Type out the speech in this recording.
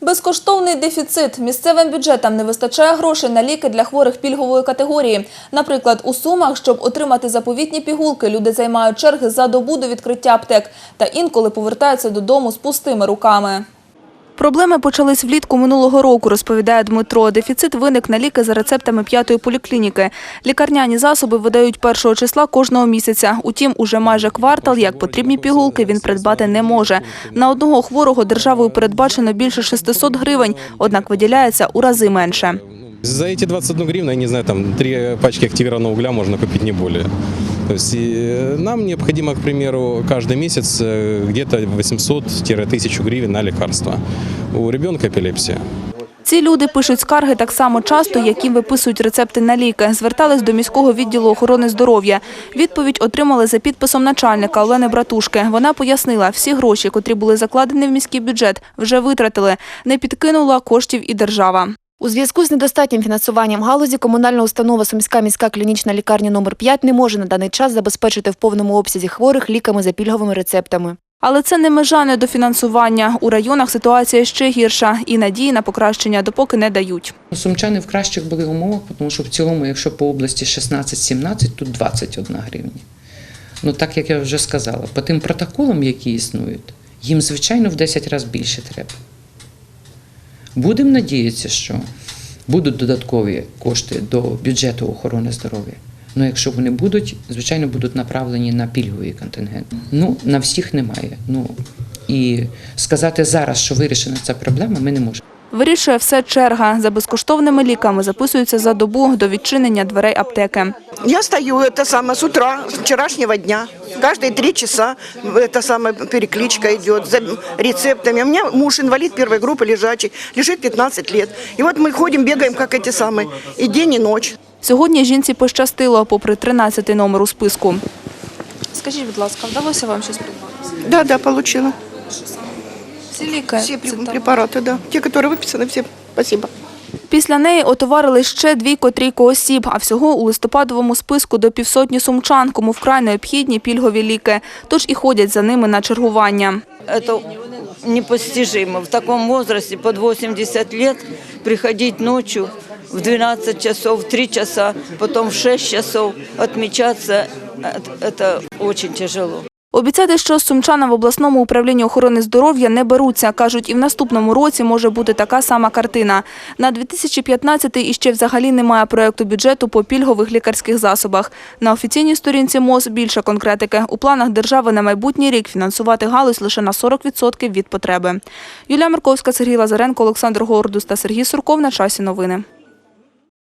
Безкоштовний дефіцит. Місцевим бюджетам не вистачає грошей на ліки для хворих пільгової категорії. Наприклад, у Сумах, щоб отримати заповітні пігулки, люди займають черги за добу до відкриття аптек та інколи повертаються додому з пустими руками. Проблеми почались влітку минулого року, розповідає Дмитро. Дефіцит виник на ліки за рецептами п'ятої поліклініки. Лікарняні засоби видають першого числа кожного місяця. Утім, уже майже квартал, як потрібні пігулки, він придбати не може. На одного хворого державою передбачено більше 600 гривень, однак виділяється у рази менше. За эти 21 гривну, я не знаю, там три пачки активированного угля можно купить не более. То есть э, нам необходимо, к примеру, каждый месяц э, где-то 800-1000 гривен на лекарства. У ребенка эпилепсия. Ці люди пишуть скарги так само часто, як їм виписують рецепти на ліки. Звертались до міського відділу охорони здоров'я. Відповідь отримали за підписом начальника Олени Братушки. Вона пояснила, всі гроші, котрі були закладені в міський бюджет, вже витратили. Не підкинула коштів і держава. У зв'язку з недостатнім фінансуванням галузі комунальна установа Сумська міська клінічна лікарня номер 5 не може на даний час забезпечити в повному обсязі хворих ліками за пільговими рецептами. Але це не межа недофінансування. У районах ситуація ще гірша і надії на покращення допоки не дають. Сумчани в кращих були умовах, тому що в цілому, якщо по області 16-17, тут 21 гривня. Ну так як я вже сказала, по тим протоколам, які існують, їм, звичайно, в 10 разів більше треба. Будемо надіятися, що будуть додаткові кошти до бюджету охорони здоров'я. Ну, якщо вони будуть, звичайно, будуть направлені на пільговий контингент. Ну, на всіх немає. Ну і сказати зараз, що вирішена ця проблема, ми не можемо. Вирішує все черга. За безкоштовними ліками записуються за добу до відчинення дверей аптеки. Я стою это самое с утра, с вчерашнего дня. Каждые три часа эта самая перекличка идет за рецептами. У меня муж инвалид первой группы лежачий, лежит 15 лет. И вот мы ходим, бегаем, как эти самые, и день, и ночь. Сьогодні жінці пощастило, попри 13-й номер у списку. Скажіть, будь ласка, вдалося вам щось придбати? Да, да, получила. Всі ліки? Все препараты, да. Те, которые выписаны, все. Спасибо. Після неї отоварили ще двійко-трійко осіб, а всього у листопадовому списку до півсотні сумчан, кому вкрай необхідні пільгові ліки, тож і ходять за ними на чергування. это непостижимо. В таком возрасте, под 80 лет, приходить ночью в 12 часов, в 3 часа, потом в 6 часов, отмечаться, это- это очень тяжело. Обіцяти, що сумчана в обласному управлінні охорони здоров'я не беруться. Кажуть, і в наступному році може бути така сама картина. На 2015-й іще взагалі немає проєкту бюджету по пільгових лікарських засобах. На офіційній сторінці МОЗ більше конкретики. У планах держави на майбутній рік фінансувати галузь лише на 40% від потреби. Юлія Марковська, Сергій Лазаренко, Олександр Гордус та Сергій Сурков на часі новини.